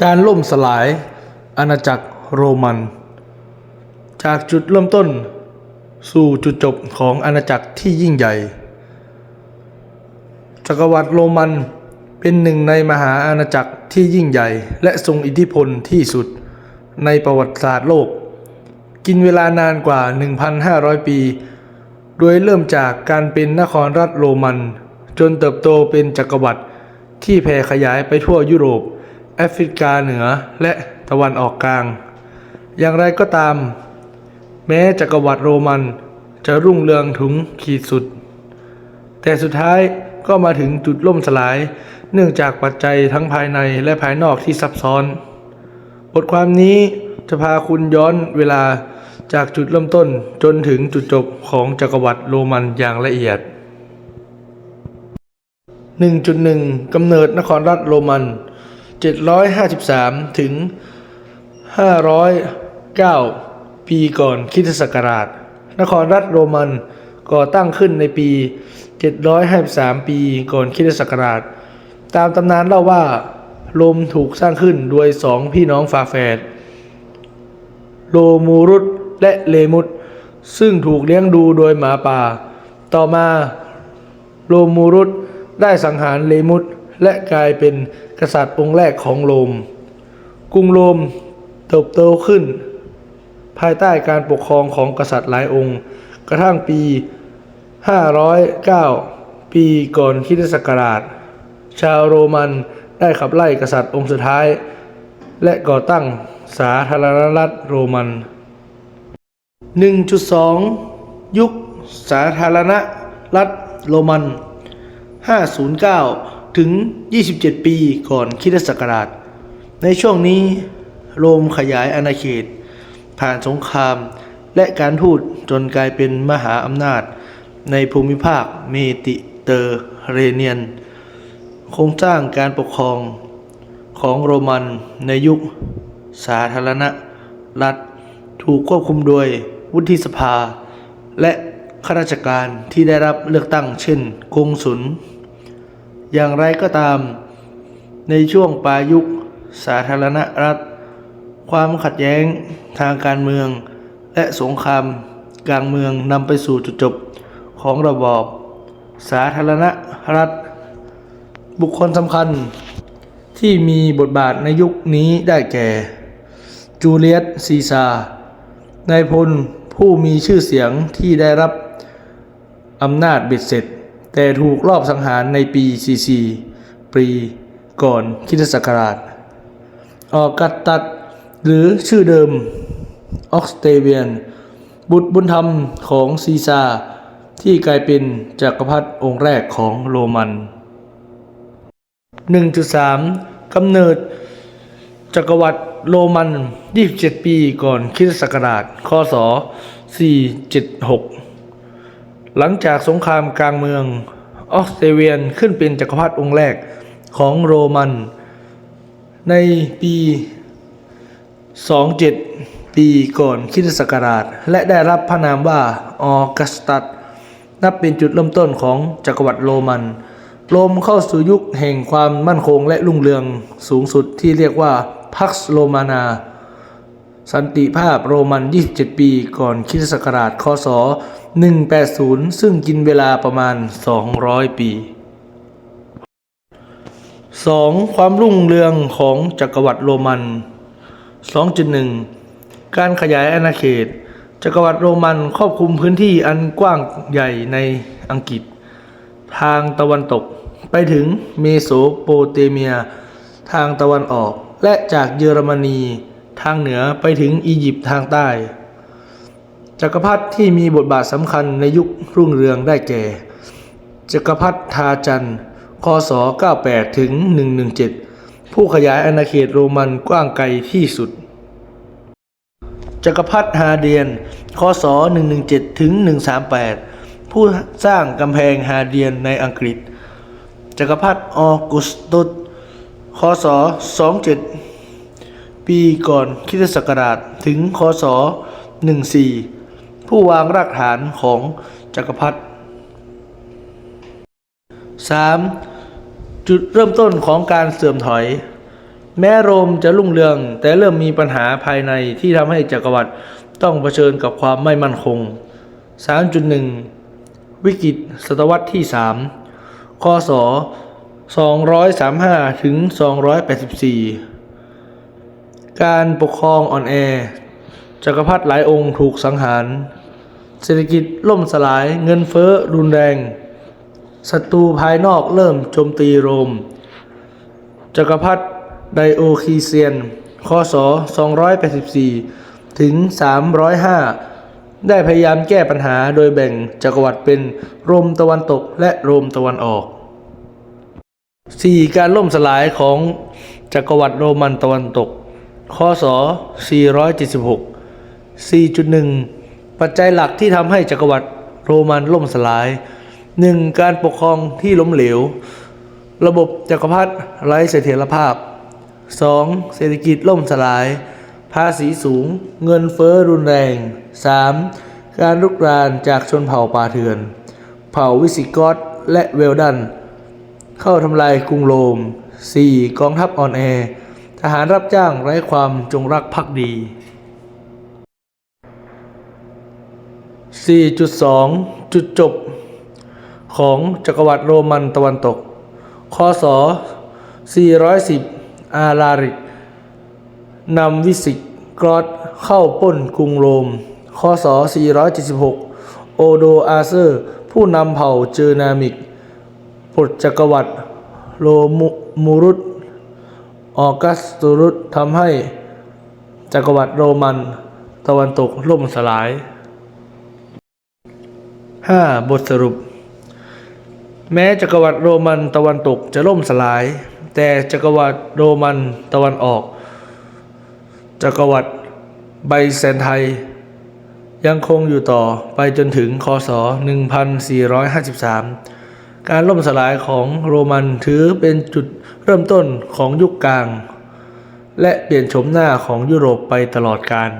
การล่มสลายอาณาจักรโรมัน จากจุดเริ่มต้นสู่จุดจบของอาณาจักรที่ยิ่งใหญ่ จักรวรรดิโรมันเป็นหนึ่งในมหาอาณาจักรที่ยิ่งใหญ่ และทรงอิทธิพลที่สุดในประวัติศาสตร์โลก กินเวลานานกว่า 1,500 ปี โดยเริ่มจากการเป็นนครรัฐโรมัน จนเติบโตเป็นจักรวรรดิที่แผ่ขยายไปทั่วยุโรป แอฟริกาเหนือและตะวันออกกลาง อย่างไรก็ตาม แม้จักรวรรดิโรมันจะรุ่งเรืองถึงขีดสุด แต่สุดท้ายก็มาถึงจุดล่มสลาย เนื่องจากปัจจัยทั้งภายในและภายนอกที่ซับซ้อน บทความนี้จะพาคุณย้อนเวลาจากจุดเริ่มต้นจนถึงจุดจบของจักรวรรดิโรมันอย่างละเอียด 1.1กำเนิดนครรัฐโรมัน 753 ถึง 509 ปีก่อนคริสตศักราช นครรัฐโรมันก่อตั้งขึ้นในปี 753 ปีก่อนคริสตศักราช ตามตำนานเล่าว่าโรมถูกสร้างขึ้นโดยสองพี่น้องฝาแฝดโลมูรุตและเลมุตซึ่งถูกเลี้ยงดูโดยหมาป่า ต่อมาโลมูรุตได้สังหารเลมุตและกลายเป็น กษัตริย์องค์แรกของโรม กรุงโรมเติบโตขึ้น ภายใต้การปกครองของกษัตริย์หลายองค์ กระทั่งปี 509 ปีก่อนคริสตศักราช ชาวโรมันได้ขับไล่กษัตริย์องค์สุดท้าย และก่อตั้งสาธารณรัฐโรมัน 1.2 ยุคสาธารณรัฐโรมัน 509 ถึง 27 ปีก่อนคริสตศักราช ในช่วงนี้โรมขยายอาณาเขต ผ่านสงคราม และการทูตจนกลายเป็นมหาอำนาจ ในภูมิภาคเมดิเตอร์เรเนียน โครงสร้างการปกครองของโรมันในยุคสาธารณรัฐถูกควบคุมโดยวุฒิสภา และข้าราชการที่ได้รับเลือกตั้งเช่นกงสุล อย่างไรก็ตาม ในช่วงปลายยุคสาธารณรัฐ ความขัดแย้งทางการเมือง และสงครามกลางเมืองนำไปสู่จุดจบของระบอบ สาธารณรัฐ บุคคลสำคัญที่มีบทบาทในยุคนี้ได้แก่ จูเลียสซีซาร์นายพลผู้มีชื่อเสียงที่ได้รับอำนาจเบ็ดเสร็จ แต่ถูกลอบสังหารในปี 44 ปีก่อนคริสตศักราช ออกัสตัสหรือชื่อเดิมออกสเตเวียน บุตรบุญธรรมของซีซาที่กลายเป็นจักรพรรดิองค์แรกของโรมัน 1.3 กำเนิดจักรวรรดิโรมัน 27 ปีก่อนคริสตศักราชคศ476 หลังจากสงครามกลางเมืองออสเตรเวียนขึ้นเป็นจักรพรรดิองค์แรกของโรมัน ในปี 27 ปีก่อนคริสตศักราช และได้รับพระนามว่าออกัสตัสนับเป็นจุดเริ่มต้นของจักรวรรดิโรมันโรมเข้าสู่ยุคแห่งความมั่นคงและรุ่งเรืองสูงสุดที่เรียกว่าพักโรมานา สันติภาพโรมัน 27 ปีก่อนคริสตศักราชคศ 180 ซึ่งกินเวลาประมาณ 200 ปี 2. ความรุ่งเรืองของจักรวรรดิโรมัน 2.1 การขยายอาณาเขต จักรวรรดิโรมันครอบคลุมพื้นที่อันกว้างใหญ่ในอังกฤษ ทางตะวันตก ไปถึงเมโสโปเตเมีย ทางตะวันออก และจากเยอรมนี ทางเหนือไปถึงอียิปต์ทางใต้ จักรพรรดิที่มีบทบาทสำคัญในยุครุ่งเรืองได้แก่ จักรพรรดิทาจันคศ 98 ถึง 117 ผู้ขยายอาณาเขตโรมันกว้างไกลที่สุด จักรพรรดิฮาเดียน คศ 117 ถึง 138 ผู้สร้างกำแพงฮาเดียนในอังกฤษ จักรพรรดิออกุสตุสคศ 27 ปีก่อนคริสตศักราชถึงคศ 14 ผู้วางรากฐานของจักรพรรดิ 3. จุดเริ่มต้นของการเสื่อมถอย แม้โรมจะรุ่งเรือง แต่เริ่มมีปัญหาภายในที่ทำให้จักรวรรดิต้องเผชิญกับความไม่มั่นคง 3.1 วิกฤตศตวรรษที่ 3คศ 235 ถึง 284 การปกครองอ่อนแอ จักรพรรดิหลายองค์ถูกสังหาร เศรษฐกิจล่มสลายเงินเฟ้อรุนแรงศัตรูภายนอกเริ่มโจมตีโรม จักรพรรดิไดโอคีเซียนคศ284 ถึง 305 ได้พยายามแก้ปัญหาโดยแบ่งจักรวรรดิเป็นโรมตะวันตกและโรมตะวันออก 4. การล่มสลายของจักรวรรดิโรมันตะวันตก คศ 476 4.1 ปัจจัยหลักที่ทำให้จักรวรรดิโรมันล่มสลาย 1. การปกครองที่ล้มเหลว ระบบจักรพรรดิไร้เสถียรภาพ 2. เศรษฐกิจล่มสลาย ภาษีสูง เงินเฟ้อรุนแรง 3. การลุกรานจากชนเผ่าป่าเถื่อน เผ่าวิสิกอตและเวลดัน เข้าทำลายกรุงโรม 4. กองทัพอ่อนแอ ทหารรับจ้างไร้ความจงรักภักดี 4.2 จุดจบ ของจักรวรรดิโรมันตะวันตก คศ 410 อาราริกนำวิสิกกรอสเข้าปล้นกรุงโรม คศ 476 โอโดอาเซอร์ ผู้นำเผ่าเจอนามิกปลดจักรวรรดิโรมูรุต ออกัสตูรุตทำให้จักรวรรดิโรมัน ตะวันตกล่มสลาย 5. บทสรุป แม้จักรวรรดิโรมันตะวันตกจะล่มสลาย แต่จักรวรรดิโรมันตะวันออก จักรวรรดิไบแซนไทย ยังคงอยู่ต่อไปจนถึงคศ 1453 การล่มสลายของโรมันถือเป็นจุดเริ่มต้นของยุคกลาง และเปลี่ยนโฉมหน้าของยุโรปไปตลอดกาล